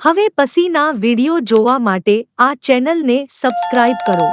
હવે પસીના વિડિયો જોવા માટે આ ચેનલને સબસ્ક્રાઇબ કરો.